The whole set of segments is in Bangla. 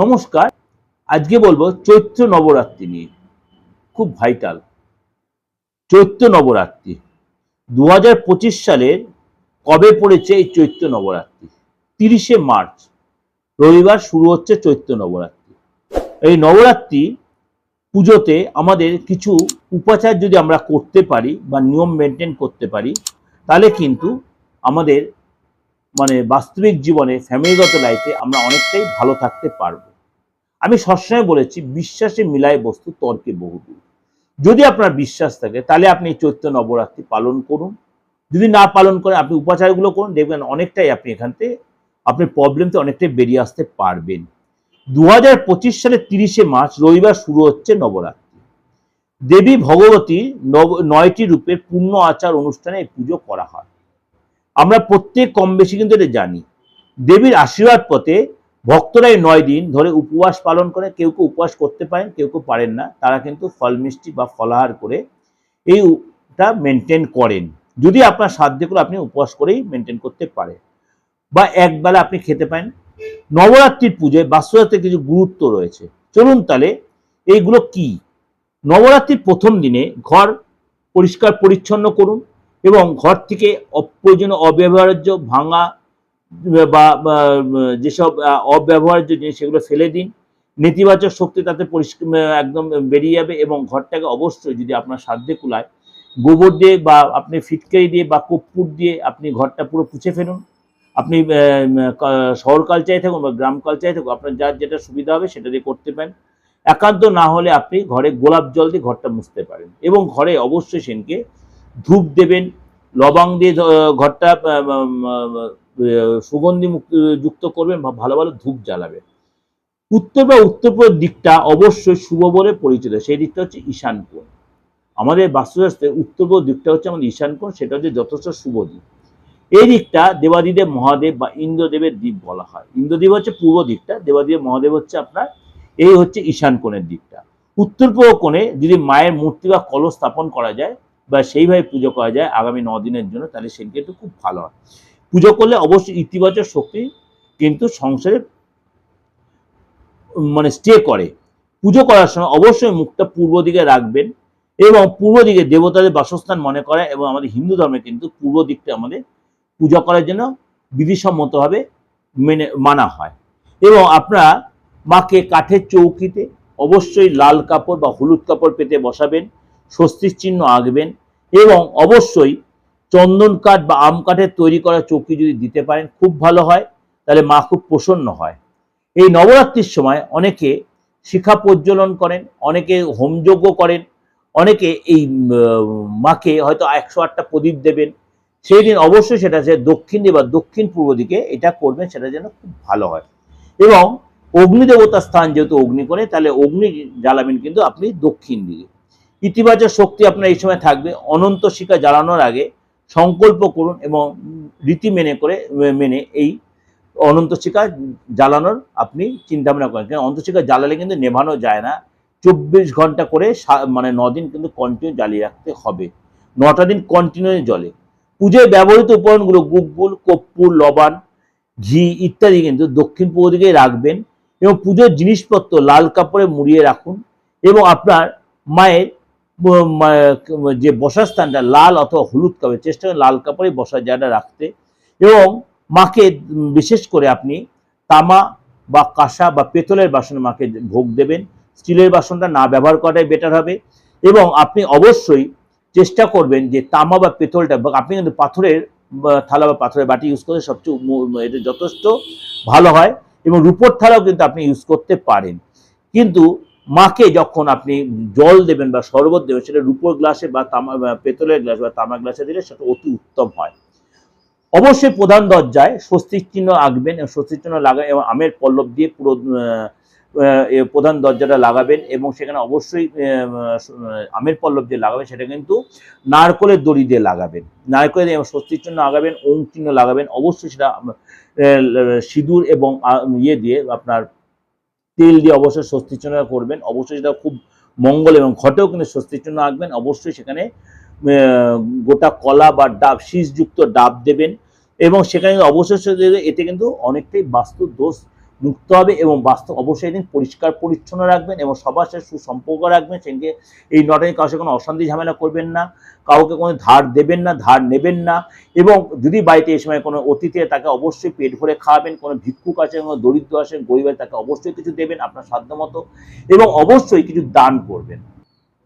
নমস্কার, আজকে বলব চৈত্র নবরাত্রি নিয়ে। খুব ভাইটাল চৈত্র নবরাত্রি। দু হাজার পঁচিশ সালের কবে পড়েছে এই চৈত্র নবরাত্রি? তিরিশে মার্চ। রবিবার শুরু হচ্ছে চৈত্র নবরাত্রি। এই নবরাত্রি পুজোতে আমাদের কিছু উপাচার যদি আমরা করতে পারি বা নিয়ম মেনটেন করতে পারি, তাহলে কিন্তু আমাদের মানে বাস্তবিক জীবনে ফ্যামিলিগত লাইফে আমরা অনেকটাই ভালো থাকতে পারব। আমি সবসময় বলেছি, বিশ্বাসে মিলায় বস্তু তর্কে বহুদূর। যদি আপনার বিশ্বাস থাকে, তাহলে আপনি এই চৈত্র নবরাত্রি পালন করুন। যদি না পালন করেন, আপনি উপাচারগুলো করুন। দেখবেন অনেকটাই আপনি এখান থেকে, আপনি প্রবলেম থেকে অনেকটাই বেরিয়ে আসতে পারবেন। দু হাজার পঁচিশ সালের তিরিশে মার্চ, রবিবার শুরু হচ্ছে নবরাত্রি। দেবী ভগবতী নয়টি রূপের পূর্ণ আচার অনুষ্ঠানে এই পুজো করা হয়। আমরা প্রত্যেক কম বেশি কিন্তু এটা জানি। দেবীর আশীর্বাদ পথে ভক্তরা এই নয় দিন ধরে উপবাস পালন করে, কেউ কেউ উপবাস করতে পারেন, কেউ কেউ পারেন না, তারা কিন্তু ফল মিষ্টি বা ফলাহার করে এইটা মেনটেন করেন। যদি আপনার সাধ্য করে আপনি উপবাস করেই মেনটেন করতে পারেন। বা একবেলা আপনি খেতে পারেন। নবরাত্রির পুজোয় বাস্তুজাতের কিছু গুরুত্ব রয়েছে। চলুন তাহলে এইগুলো কি? নবরাত্রির প্রথম দিনে ঘর পরিষ্কার পরিচ্ছন্ন করুন। এবং ঘর থেকে অপ্রয়োজনীয় অব্যবহার্য ভাঙা বা যেসব অব্যবহার্য জিনিস, সেগুলো ফেলে দিন। নেতিবাচক শক্তি তাতে একদম বেরিয়ে যাবে এবং ঘরটাকে অবশ্যই যদি আপনার সাধ্যে কুলায়, গোবর দিয়ে বা আপনি ফিটকারি দিয়ে বা কর্পূর দিয়ে আপনি ঘরটা পুরো পুছে ফেলুন। আপনি শহর কালচারে থাকুন বা গ্রাম কালচারে থাকুন, আপনার যার যেটা সুবিধা হবে সেটা দিয়ে করতে পারেন। একান্ত না হলে আপনি ঘরে গোলাপ জল দিয়ে ঘরটা মুছতে পারেন এবং ঘরে অবশ্যই সেনকে ধূপ দেবেন, লবং দিয়ে ঘরটা সুগন্ধি যুক্ত করবেন ভালো ভালো ধূপ জ্বালাবেন। উত্তর বা উত্তর পূর্ব দিকটা অবশ্যই শুভ বলে পরিচিত, সেই দিকটা হচ্ছে ঈশান কোণ। আমাদের বাস্তুশাস্ত্রে উত্তর পূর্ব দিকটা হচ্ছে আমাদের ঈশান কোণ, সেটা হচ্ছে যথেষ্ট শুভ দিক। এই দিকটা দেবাদিদেব মহাদেব বা ইন্দ্রদেবের দ্বীপ বলা হয়। ইন্দ্রদেব হচ্ছে পূর্ব দিকটা, দেবাদিদেব মহাদেব হচ্ছে আপনার, এই হচ্ছে ঈশান কোণের দিকটা। উত্তর পূর্ব কোণে যদি মায়ের মূর্তি বা কলস স্থাপন করা যায় বা সেইভাবে পুজো করা যায় আগামী ন দিনের জন্য, তাহলে সেদিকে একটু খুব ভালো হয়। পুজো করলে অবশ্যই ইতিবাচক শক্তি কিন্তু সংসারে মানে স্টে করে। পুজো করার সময় অবশ্যই মুখটা পূর্ব দিকে রাখবেন এবং পূর্ব দিকে দেবতাদের বাসস্থান মনে করে এবং আমাদের হিন্দু ধর্মে কিন্তু পূর্ব দিকটা আমাদের পূজা করার জন্য বিধিসম্মতভাবে মেনে, মানা হয়। এবং আপনারা মাকে কাঠের চৌকিতে অবশ্যই লাল কাপড় বা হলুদ কাপড় পেতে বসাবেন। স্বস্তির চিহ্ন আঁকবেন এবং অবশ্যই চন্দন কাঠ বা আম কাঠের তৈরি করা চৌকি যদি দিতে পারেন, খুব ভালো হয়। তাহলে মা খুব প্রসন্ন হয়। এই নবরাত্রির সময় অনেকে শিখা প্রজ্বলন করেন, অনেকে হোমযজ্ঞ করেন, অনেকে এই মাকে হয়তো একশো আটটা প্রদীপ দেবেন। সেই দিন অবশ্যই সেটা যে দক্ষিণ দিকে বা দক্ষিণ পূর্ব দিকে এটা করবেন, সেটা যেন খুব ভালো হয়। এবং অগ্নিদেবতার স্থান যেহেতু অগ্নি করে, তাহলে অগ্নি জ্বালাবেন কিন্তু আপনি দক্ষিণ দিকে। ইতিবাচক শক্তি আপনার এই সময় থাকবে। অনন্ত শিখা জ্বালানোর আগে সংকল্প করুন এবং রীতি মেনে করে, মেনে এই অনন্ত শিখা জ্বালানোর আপনি চিন্তা ভাবনা করেন। কারণ অনন্ত জ্বালালে কিন্তু নেভানো যায় না। চব্বিশ ঘণ্টা করে মানে দিন কিন্তু কন্টিনিউ জ্বালিয়ে রাখতে হবে। নটা দিন কন্টিনিউ জলে পুজোয় ব্যবহৃত উপকরণগুলো গুগগুল কপ্পুর লবণ, ঘি ইত্যাদি কিন্তু দক্ষিণ পূর্ব দিকে রাখবেন এবং পুজোর জিনিসপত্র লাল কাপড়ে মুড়িয়ে রাখুন এবং আপনার মায়ের যে বসার স্থানটা লাল অথবা হলুদ কাপড়ে চেষ্টা করেন লাল কাপড়ে বসার জায়গাটা রাখতে। এবং মাকে বিশেষ করে আপনি তামা বা কাঁসা বা পেতলের বাসনে মাকে ভোগ দেবেন। স্টিলের বাসনটা না ব্যবহার করাটাই বেটার হবে। এবং আপনি অবশ্যই চেষ্টা করবেন যে তামা বা পেতলটা আপনি কিন্তু পাথরের থালা বা পাথরের বাটি ইউজ করলে সবচেয়ে এটা যথেষ্ট ভালো হয়। এবং রূপোর থালাও কিন্তু আপনি ইউজ করতে পারেন। কিন্তু মাকে যখন আপনি জল দেবেন বা শরবত দেবেন, সেটা রূপোর গ্লাসে বা তামা পেতলের গ্লাস বা তামা গ্লাসে দিলে সেটা অতি উত্তম হয়। অবশ্যই প্রধান দরজায় স্বস্তিক চিহ্ন আঁকবেন এবং স্বস্তিক চিহ্ন লাগাবেন এবং আমের পল্লব দিয়ে পুরো প্রধান দরজাটা লাগাবেন এবং সেখানে অবশ্যই আমের পল্লব দিয়ে লাগাবেন সেটা কিন্তু নারকলের দড়ি দিয়ে লাগাবেন। নারকলের এবং স্বস্তির চিহ্ন লাগাবেন ওম চিহ্ন লাগাবেন। অবশ্যই সেটা সিঁদুর এবং ইয়ে দিয়ে আপনার তেল দিয়ে অবশ্যই স্বস্তিচনা করবেন। অবশ্যই সেটা খুব মঙ্গল এবং ঘটেও কিন্তু স্বস্তির চিহ্ন আঁকবেন। অবশ্যই সেখানে গোটা কলা বা ডাব, শীষযুক্ত ডাব দেবেন এবং সেখানে অবশ্যই এতে কিন্তু অনেকটাই বাস্তু দোষ মুক্ত হবে এবং বাস্তব অবশ্যই দিন পরিষ্কার, পরিচ্ছন্ন রাখবেন এবং সবার সাথে সুসম্পর্ক রাখবেন। সেদিনকে এই নটায় কারোর কোনো অশান্তি, ঝামেলা করবেন না। কাউকে কোনো ধার দেবেন না, ধার নেবেন না। এবং যদি বাড়িতে এই সময় কোনো অতিথি তাকে অবশ্যই পেট ভরে খাওয়াবেন, কোনো ভিক্ষুক আছে কোনো দরিদ্র আসেন, গরিব আছে তাকে অবশ্যই কিছু দেবেন আপনার সাধ্য মতো এবং অবশ্যই কিছু দান করবেন।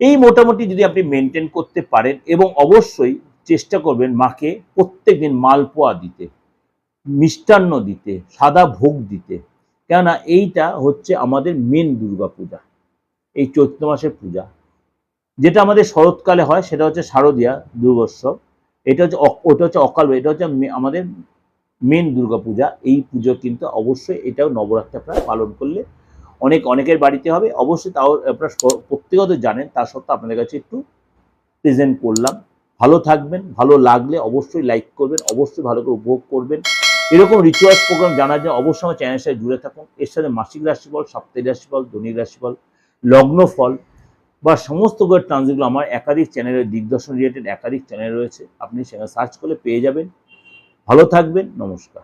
এই মোটামুটি যদি আপনি মেনটেন করতে পারেন এবং অবশ্যই চেষ্টা করবেন মাকে প্রত্যেক দিন মালপোয়া দিতে, মিষ্টান্ন দিতে, সাদা ভোগ দিতে। কেননা এইটা হচ্ছে আমাদের মেন দুর্গা পূজা, এই চৈত্র মাসের পূজা। যেটা আমাদের শরৎকালে হয়, সেটা হচ্ছে শারদীয়া দুর্গোৎসব। এটা হচ্ছে ওটা হচ্ছে অকাল, এটা হচ্ছে আমাদের মেন দুর্গা পূজা। এই পুজো কিন্তু অবশ্যই এটাও নবরাত্রি আপনারা পালন করলে অনেক, অনেকের বাড়িতে হবে। অবশ্যই তাও আপনারা প্রত্যেকত জানেন তা সত্ত্বেও আপনাদের কাছে একটু প্রেজেন্ট করলাম। ভালো থাকবেন, ভালো লাগলে অবশ্যই লাইক করবেন, অবশ্যই ভালো করে উপভোগ করবেন। এরকম রিচুয়ালস প্রোগ্রাম জানার জন্য অবশ্যই আমার চ্যানেলের সাথে জুড়ে থাকুন। এর সাথে মাসিক রাশিফল, সাপ্তাহিক রাশিফল, দৈনিক রাশিফল, লগ্ন ফল বা সমস্ত গ্রহের ট্রানজিটগুলো আমার একাধিক চ্যানেলের দিগদর্শন রিলেটেড একাধিক চ্যানেল রয়েছে। আপনি সেখানে সার্চ করলে পেয়ে যাবেন। ভালো থাকবেন, নমস্কার।